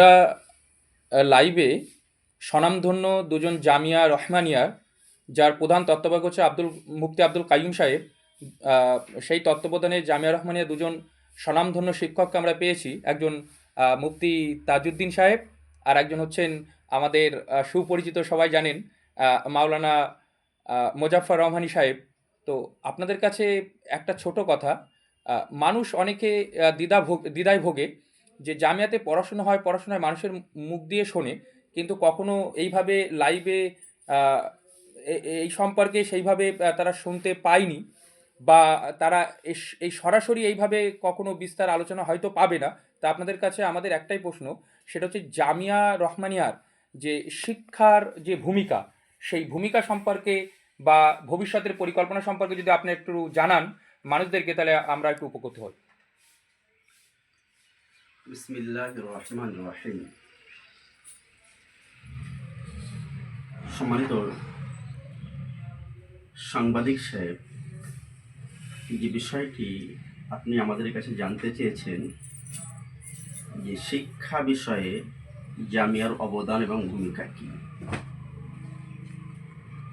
আমরা লাইভে স্বনামধন্য দুজন জামিয়া রহমানিয়া যার প্রধান তত্ত্বাবধায়ক হচ্ছে আব্দুল মুফতি আব্দুল কাইয়ুম সাহেব সেই তত্ত্বাবধানে জামিয়া রহমানিয়া দুজন স্বনামধন্য শিক্ষককে আমরা পেয়েছি। একজন মুফতি তাজউদ্দিন সাহেব আর একজন হচ্ছেন আমাদের সুপরিচিত সবাই জানেন মাওলানা আহ, মোজাফফর রহমানি সাহেব। তো আপনাদের কাছে একটা ছোট কথা মানুষ অনেকে দ্বিধা ভোগ দ্বিধায় ভোগে। যে জামিয়াতে পড়াশোনা হয়, পড়াশোনায় মানুষের মুখ দিয়ে শোনে, কিন্তু কখনো এইভাবে লাইভে এই সম্পর্কে সেইভাবে তারা শুনতে পায়নি বা তারা এই সরাসরি এইভাবে কখনো বিস্তার আলোচনা হয়তো পাবে না। তা আপনাদের কাছে আমাদের একটাই প্রশ্ন, সেটা হচ্ছে জামিয়া রহমানিয়ার যে শিক্ষার যে ভূমিকা, সেই ভূমিকা সম্পর্কে বা ভবিষ্যতের পরিকল্পনা সম্পর্কে যদি আপনি একটু জানান, মানুষদেরকে তাহলে আমরা একটু উপকৃত হই। রহমান রহিম সম্মানিত সাংবাদিক সাহেব যে বিষয়টি আপনি আমাদের কাছে জানতে চেয়েছেন, যে শিক্ষা বিষয়ে জামিয়ার অবদান এবং ভূমিকা কী?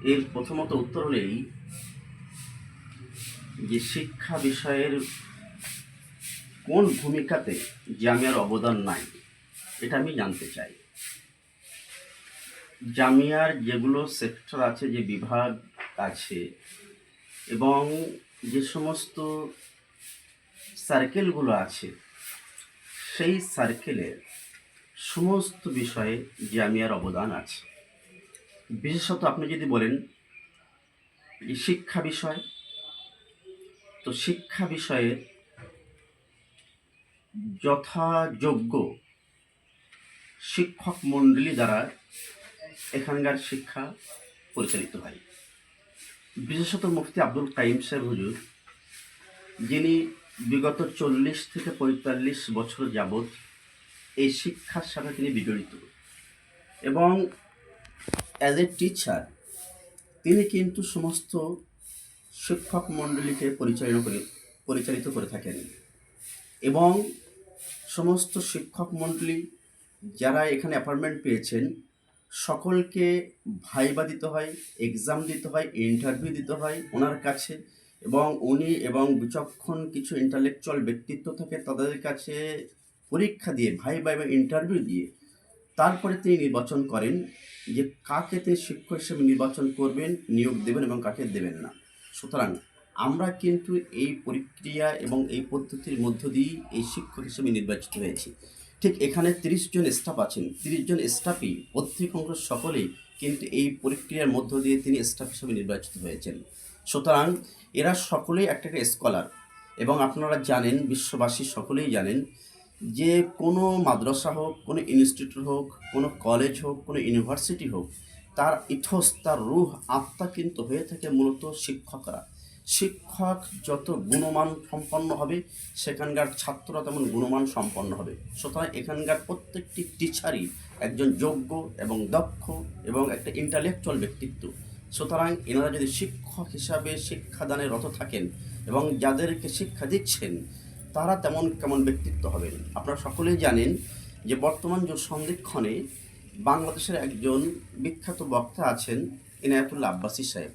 এর প্রথমত উত্তর হলেই যে শিক্ষা বিষয়ের কোন ভূমিকাতে জামিয়ার অবদান নাই, এটা আমি জানতে চাই। জামিয়ার যেগুলো সেক্টর আছে, যে বিভাগ আছে, এবং যে সমস্ত সার্কেলগুলো আছে, সেই সার্কেলের সমস্ত বিষয়ে জামিয়ার অবদান আছে। বিশেষত আপনি যদি বলেন শিক্ষা বিষয়, তো শিক্ষা বিষয়ে যথাযোগ্য শিক্ষক মণ্ডলী দ্বারা এখানকার শিক্ষা পরিচালিত হয়। বিশেষত মুফতি আব্দুল কাইম সাহেব হুজুর, যিনি বিগত চল্লিশ থেকে পঁয়তাল্লিশ বছর যাবৎ এই শিক্ষার সাথে তিনি বিজড়িত। এবং অ্যাজ এ টিচার তিনি কিন্তু সমস্ত শিক্ষক মণ্ডলীকে পরিচালনা করে, পরিচালিত করে থাকেন। এবং সমস্ত শিক্ষক মণ্ডলী যারা এখানে অ্যাপয়েন্টমেন্ট পেয়েছেন, সকলকে ভাইবা দিতে হয় এক্সাম দিতে হয় ইন্টারভিউ দিতে হয় ওনার কাছে এবং উনি এবং বিচক্ষণ কিছু ইন্টালেকচুয়াল ব্যক্তিত্ব থাকে তাদের কাছে পরীক্ষা দিয়ে ভাইবা এবং ইন্টারভিউ দিয়ে তারপরে তিনি নির্বাচন করেন যে কাকে তিনি শিক্ষক হিসেবে নির্বাচন করবেন, নিয়োগ দেবেন এবং কাকে দেবেন না। সুতরাং আমরা কিন্তু এই প্রক্রিয়া এবং এই পদ্ধতির মধ্য দিয়েই এই শিক্ষক হিসেবে নির্বাচিত হয়েছি। ঠিক এখানে তিরিশ জন স্টাফ আছেন। তিরিশ জন স্টাফই অধিকাংশ সকলেই কিন্তু এই প্রক্রিয়ার মধ্য দিয়ে তিনি স্টাফ হিসেবে নির্বাচিত হয়েছেন। সুতরাং এরা সকলেই একটা একটা স্কলার এবং আপনারা জানেন, বিশ্ববাসী সকলেই জানেন যে কোনো মাদ্রাসা হোক, কোনো ইনস্টিটিউট হোক, কোনো কলেজ হোক, কোনো ইউনিভার্সিটি হোক, তার ইথস তার রুহ, আত্মা কিন্তু হয়ে থাকে মূলত শিক্ষকরা। শিক্ষক যত গুণমান সম্পন্ন হবে, সেখানকার ছাত্ররা তেমন গুণমান সম্পন্ন হবে। সুতরাং এখানকার প্রত্যেকটি টিচারই একজন যোগ্য এবং দক্ষ এবং একটা ইন্টালেকচুয়াল ব্যক্তিত্ব। সুতরাং এনারা যদি শিক্ষক হিসাবে শিক্ষাদানে রত থাকেন এবং যাদেরকে শিক্ষা দিচ্ছেন, তারা তেমন কেমন ব্যক্তিত্ব হবেন? আপনারা সকলেই জানেন যে বর্তমান যে সন্ধিক্ষণে বাংলাদেশের একজন বিখ্যাত বক্তা আছেন, ইনায়াতুল্লাহ আব্বাসী সাহেব।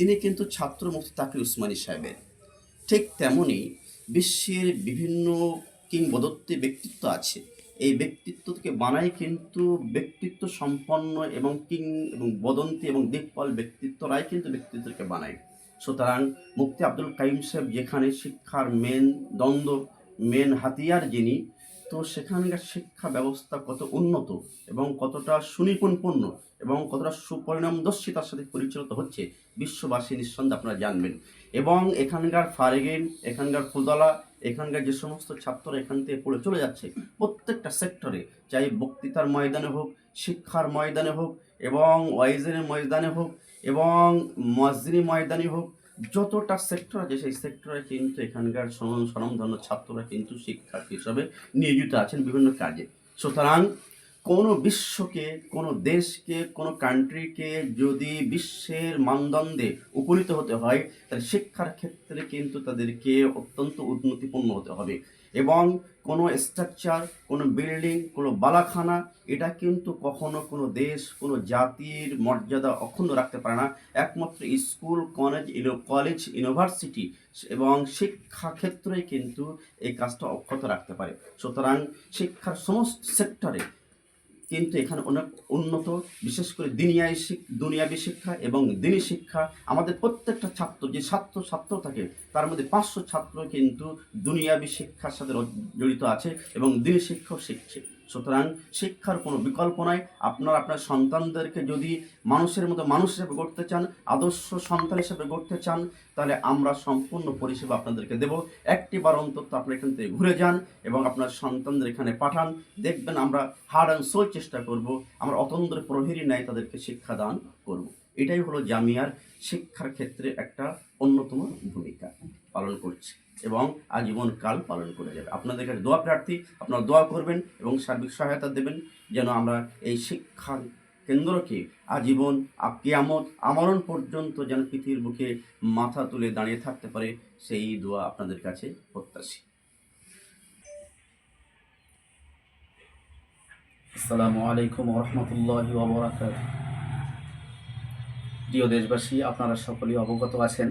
তিনি কিন্তু ছাত্র মুফতি তাকি উসমানী সাহেবের। ঠিক তেমনই বিশ্বের বিভিন্ন কিংবদন্তি ব্যক্তিত্ব আছে। এই ব্যক্তিত্বকে বানায় কিন্তু ব্যক্তিত্ব সম্পন্ন এবং কিং এবং বদন্তি এবং দিকপাল ব্যক্তিত্বরাই কিন্তু ব্যক্তিত্বকে বানায়। সুতরাং মুক্তি আব্দুল কাইম সাহেব যেখানে শিক্ষার মেন দ্বন্দ্ব, মেন হাতিয়ার যিনি তো সেখানকার শিক্ষা ব্যবস্থা কত উন্নত এবং কতটা সুনিপুণপূর্ণ এবং কতটা সুপরিণামদর্শী তার সাথে পরিচালিত হচ্ছে, বিশ্ববাসী নিঃসন্দেহে আপনারা জানবেন। এবং এখানকার ফারেগেন, এখানকার ফুদলা এখানকার যে সমস্ত ছাত্র এখান থেকে পড়ে চলে যাচ্ছে, প্রত্যেকটা সেক্টরে চাই বক্তৃতার ময়দানে হোক, শিক্ষার ময়দানে হোক, এবং ওয়াইজেনের ময়দানে হোক, এবং মসজিদি ময়দানে হোক যতটা সেক্টর আছে, সেই সেক্টরে কিন্তু এখানকার সরম সরমধন্য ছাত্ররা কিন্তু শিক্ষার্থী হিসাবে নিয়োজিত আছেন বিভিন্ন কাজে। সুতরাং কোনো বিশ্বকে, কোনো দেশকে, কোনো কান্ট্রিকে যদি বিশ্বের মানদণ্ডে উপনীত হতে হয়, তাহলে শিক্ষার ক্ষেত্রে কিন্তু তাদেরকে অত্যন্ত উন্নতিপূর্ণ হতে হবে। এবং কোনো স্ট্রাকচার কোনো বিল্ডিং কোনো বালাখানা, এটা কিন্তু কখনো কোনো দেশ, কোনো জাতির মর্যাদা অক্ষুণ্ণ রাখতে পারে না। একমাত্র স্কুল, কলেজ কলেজ ইউনিভার্সিটি এবং শিক্ষা ক্ষেত্রে কিন্তু এই কাজটা অক্ষত রাখতে পারে। সুতরাং শিক্ষার সমস্ত সেক্টরে কিন্তু এখানে অনেক উন্নত, বিশেষ করে দিনিয়াই দুনিয়াবি শিক্ষা এবং দিনী শিক্ষা, আমাদের প্রত্যেকটা ছাত্র, যে ছাত্র ছাত্র থাকে, তার মধ্যে পাঁচশো ছাত্র কিন্তু দুনিয়াবি শিক্ষার সাথে জড়িত আছে এবং দিনী শিক্ষাও শিখছে সুতরাং শিক্ষার কোনো বিকল্প নাই। আপনার আপনার সন্তানদেরকে যদি মানুষের মতো মানুষ হিসেবে গড়তে চান, আদর্শ সন্তান হিসেবে গড়তে চান, তাহলে আমরা সম্পূর্ণ পরিষেবা আপনাদেরকে দেব। একটি বার অন্তত আপনি এখান থেকে ঘুরে যান এবং আপনার সন্তানদের এখানে পাঠান। দেখবেন আমরা হার্ড অ্যান্ড সোল চেষ্টা করব। আমরা অতন্দ্র প্রহরী ন্যায় তাদেরকে শিক্ষাদান করব। এটাই হলো জামিয়ার শিক্ষার ক্ষেত্রে একটা অন্যতম ভূমিকা পালন করছে। এবং আজীবন কাল পালন করে যাবে। আপনাদের কাছে দোয়া প্রার্থী, আপনারা দোয়া করবেন এবং সার্বিক সহায়তা দেবেন যেন আমরা এই শিক্ষা কেন্দ্রকে আজীবন কিয়ামত আমরণ পর্যন্ত যেন পৃথিবীর বুকে মাথা তুলে দাঁড়িয়ে থাকতে পারে, সেই দোয়া আপনাদের কাছে প্রত্যাশী। আসসালামু আলাইকুম রহমতুল্লাহ প্রিয় দেশবাসী, আপনারা সকলেই অবগত আছেন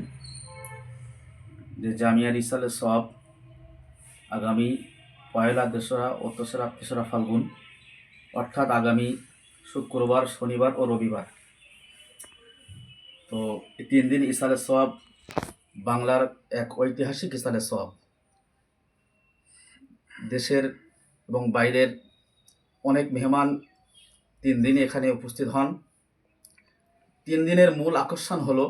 যে জামিয়া রিসালের সব আগামী পয়লা দোসরা ও তেসরা তেসরা ফাল্গুন, অর্থাৎ আগামী শুক্রবার, শনিবার ও রবিবার। তো এই তিন দিন ইসালের সব বাংলার এক ঐতিহাসিক ইসালের সব দেশের এবং বাইরের অনেক মেহমান তিন দিন এখানে উপস্থিত হন। তিন দিনের মূল আকর্ষণ হলো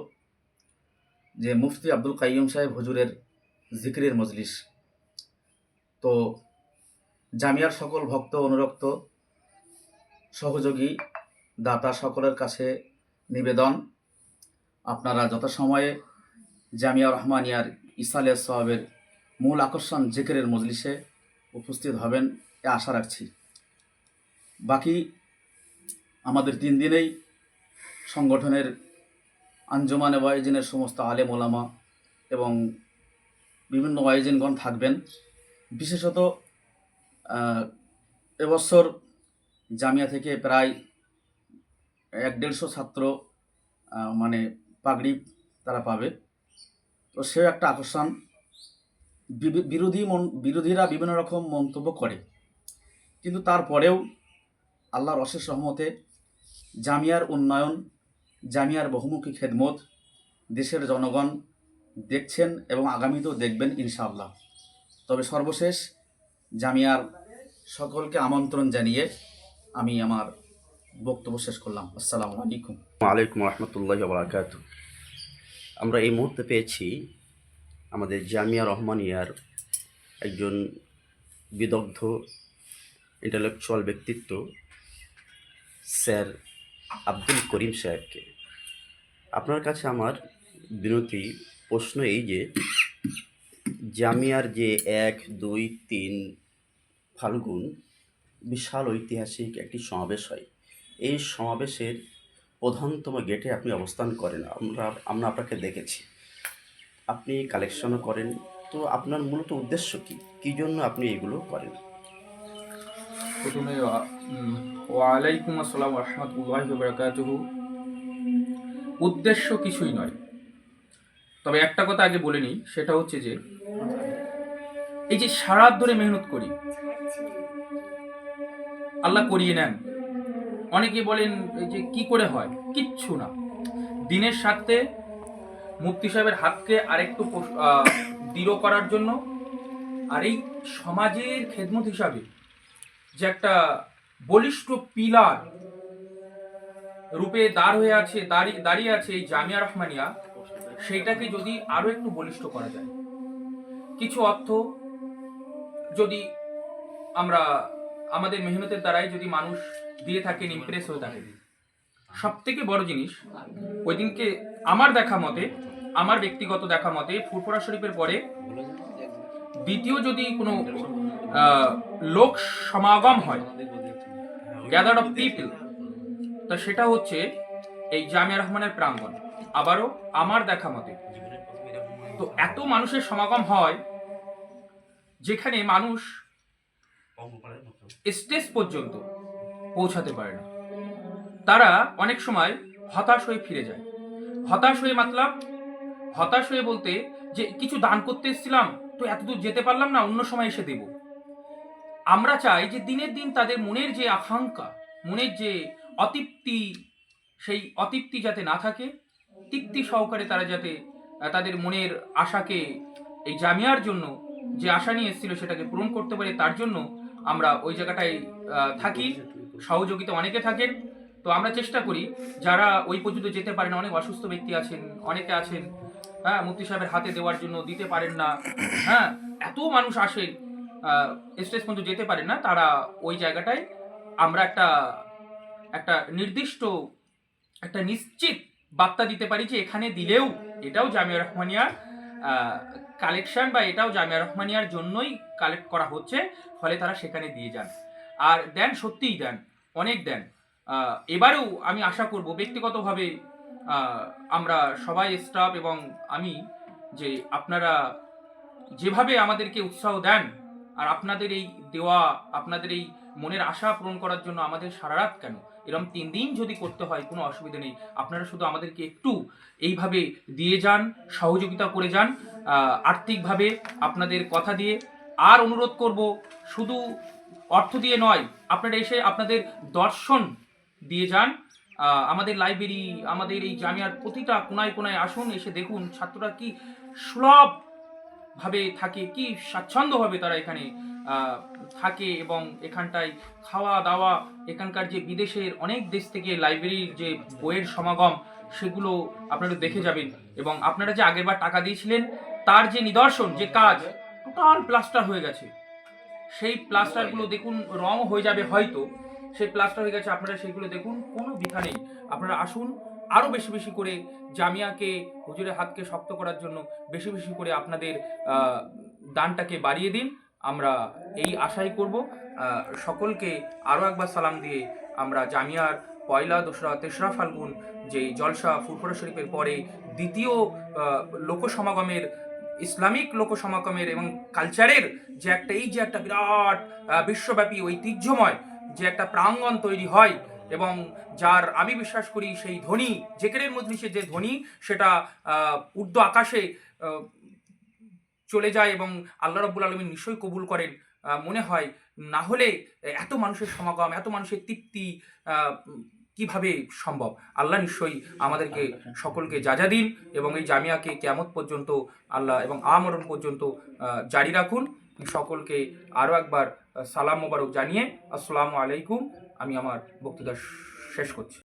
যে মুফতি আব্দুল কাইয়ুম সাহেব হুজুরের জিকিরের মজলিস। তো জামিয়ার সকল ভক্ত, অনুরক্ত, সহযোগী, দাতা সকলের কাছে নিবেদন। আপনারা যথাসময়ে জামিয়া রহমানিয়ার ইসালে সাহাবের মূল আকর্ষণ জিকিরের মজলিসে উপস্থিত হবেন এ আশা রাখছি। বাকি আমাদের তিন দিনেই সংগঠনের আঞ্জুমান ওয়াইজিনের সমস্ত আলেম ওলামা এবং বিভিন্ন ওয়াইজিনগণ থাকবেন। বিশেষত এবছর জামিয়া থেকে প্রায় এক দেড়শো ছাত্র মানে পাগড়ি তারা পাবে। তো সেও একটা আকর্ষণ। বিরোধী মন, বিরোধীরা বিভিন্ন রকম মন্তব্য করে। কিন্তু তারপরেও আল্লাহর অশেষ রহমতে জামিয়ার উন্নয়ন জামিয়ার বহুমুখী খেদমত দেশের জনগণ দেখছেন এবং আগামীতেও দেখবেন ইনশাআল্লাহ। তবে সর্বশেষ জামিয়ার সকলকে আমন্ত্রণ জানিয়ে আমি আমার বক্তব্য শেষ করলাম। আসসালামু আলাইকুম। আলাইকুম রহমতুল্লাহ বারাকাত আমরা এই মুহূর্তে পেয়েছি আমাদের জামিয়া রহমানিয়ার একজন বিদগ্ধ ইন্টালেকচুয়াল ব্যক্তিত্ব, স্যার আব্দুল করিম সাহেবকে। আপনার কাছে আমার বিনতি, প্রশ্ন এই যে, জামিয়ার যে এক, দুই, তিন ফাল্গুন বিশাল ঐতিহাসিক একটি সমাবেশ হয়। এই সমাবেশের প্রধানতম গেটে আপনি অবস্থান করেন। আমরা আমরা আপনাকে দেখেছি। আপনি কালেকশনও করেন। তো আপনার মূলত উদ্দেশ্য কি? কী জন্য আপনি এগুলো করেন? প্রথমে ওয়ালাইকুম আসসালাম রহমতুল্লাহ বারাকাতুহু উদ্দেশ্য কিছুই নয়। তবে একটা কথা আগে বলে নিই, সেটা হচ্ছে যে, এই যে সারাত ধরে মেহনত করি, আল্লাহ করিয়ে নেন। অনেকে বলেন, এই যে কি করে হয়? কিচ্ছু না। দিনের সাথে মুফতি সাহেবের হাতকে আরেকটু দৃঢ় করার জন্য আর এই সমাজের খেদমত হিসাবে যে একটা বলিষ্ঠ পিলার রূপে দাঁড় হয়ে আছে, দাঁড়িয়ে দাঁড়িয়ে আছে এই জামিয়া রহমানিয়া, সেইটাকে যদি আরও একটু বলিষ্ঠ করা যায়। কিছু অর্থ যদি আমরা আমাদের মেহনতের দ্বারাই যদি মানুষ দিয়ে থাকেন ইমপ্রেস হয়ে থাকে। সব থেকে বড় জিনিস, ওই দিনকে আমার দেখা মতে, আমার ব্যক্তিগত দেখা মতে ফুরফুরা শরীফের পরে দ্বিতীয় যদি কোনো লোক সমাগম হয় গ্যাদার অফ পিপল তো সেটা হচ্ছে এই জামিয়া রহমানের প্রাঙ্গণ। আবারও আমার দেখা মতে, তো এত মানুষের সমাগম হয়, যেখানে মানুষ স্টেজ পর্যন্ত পৌঁছাতে পারে না। তারা অনেক সময় হতাশ হয়ে ফিরে যায়। হতাশ হয়ে মাতলাম হতাশ হয়ে বলতে যে, কিছু দান করতে এসেছিলাম তো এতদূর যেতে পারলাম না, অন্য সময় এসে দেব। আমরা চাই যে দিনের দিন তাদের মনের যে আকাঙ্ক্ষা, মনের যে অতৃপ্তি, সেই অতৃপ্তি যাতে না থাকে, তৃপ্তি সহকারে তারা যাতে তাদের মনের আশাকে, এই জামিয়ার জন্য যে আশা নিয়ে এসেছিল সেটাকে পূরণ করতে পারে, তার জন্য আমরা ওই জায়গাটায় থাকি। সহযোগিতা অনেকে থাকেন। তো আমরা চেষ্টা করি, যারা ওই পর্যন্ত যেতে পারেন অনেক অসুস্থ ব্যক্তি আছেন, অনেকে আছেন হ্যাঁ মুফতি সাহেবের হাতে দেওয়ার জন্য দিতে পারেন না। হ্যাঁ এত মানুষ আসে স্টেজ পর্যন্ত যেতে পারেন না, তারা ওই জায়গাটায় আমরা একটা একটা নির্দিষ্ট, একটা নিশ্চিত বার্তা দিতে পারি যে এখানে দিলেও এটাও জামিয়া রহমানিয়ার কালেকশন বা এটাও জামিয়া রহমানিয়ার জন্যই কালেক্ট করা হচ্ছে, ফলে তারা সেখানে দিয়ে যান। আর দেন, সত্যিই দেন, অনেক দেন। এবারেও আমি আশা করব ব্যক্তিগতভাবে আমরা সবাই স্টাফ এবং আমি যে আপনারা যেভাবে আমাদেরকে উৎসাহ দেন আর আপনাদের এই দেওয়া, আপনাদের এই মনের আশা পূরণ করার জন্য আমাদের সারা রাত কেন? এরকম তিন দিন যদি করতে হয়, কোনো অসুবিধা নেই। আপনারা শুধু আমাদেরকে একটু এইভাবে দিয়ে যান, সহযোগিতা করে যান আর্থিকভাবে আপনাদের কথা দিয়ে। আর অনুরোধ করব, শুধু অর্থ দিয়ে নয়, আপনারা এসে আপনাদের দর্শন দিয়ে যান। আমাদের লাইব্রেরি আমাদের এই জামিয়ার প্রতিটা কোনায় কোনায় আসুন, এসে দেখুন ছাত্ররা কি সুলভ ভাবে থাকে, কি স্বাচ্ছন্দ্যভাবে তারা এখানে থাকে এবং এখানটায় খাওয়া দাওয়া, এখানকার যে বিদেশের অনেক দেশ থেকে লাইব্রেরির যে বইয়ের সমাগম, সেগুলো আপনারা দেখে যাবেন এবং আপনারা যে আগেরবার টাকা দিয়েছিলেন, তার যে নিদর্শন, যে কাজ টোটাল প্লাস্টার হয়ে গেছে। সেই প্লাস্টারগুলো দেখুন রং হয়ে যাবে হয়তো সেই প্লাস্টার হয়ে গেছে, আপনারা সেগুলো দেখুন, কোনো বিধা নেই। আপনারা আসুন আরও বেশি বেশি করে জামিয়াকে, হুজুরের হাতকে শক্ত করার জন্য বেশি বেশি করে আপনাদের দানটাকে বাড়িয়ে দিন। আমরা এই আশাই করব। সকলকে আরও একবার সালাম দিয়ে আমরা জামিয়ার পয়লা দোসরা তেসরা ফাল্গুন যে জলসা ফুরফুরা শরীফের পরে দ্বিতীয় লোকসমাগমের, ইসলামিক লোকসমাগমের এবং কালচারের যে একটা, এই যে একটা বিরাট বিশ্বব্যাপী ঐতিহ্যময় যে একটা প্রাঙ্গণ তৈরি হয় এবং যার আমি বিশ্বাস করি সেই ধ্বনি, জেকেরের মজলিসের যে ধ্বনি, সেটা ঊর্ধ্ব আকাশে চলে যায় এবং আল্লাহ রব্বুল আলমী নিশ্চয়ই কবুল করেন। মনে হয় না হলে এত মানুষের সমাগম, এত মানুষের তৃপ্তি কীভাবে সম্ভব? আল্লাহ নিশ্চয়ই আমাদেরকে সকলকে যাজা দিন এবং এই জামিয়াকে কেমত পর্যন্ত আল্লাহ এবং আমরণ পর্যন্ত জারি রাখুন। সকলকে আরও একবার সালাম মোবারক জানিয়ে আসসালামু আলাইকুম। আমি আমার বক্তৃতা শেষ করছি।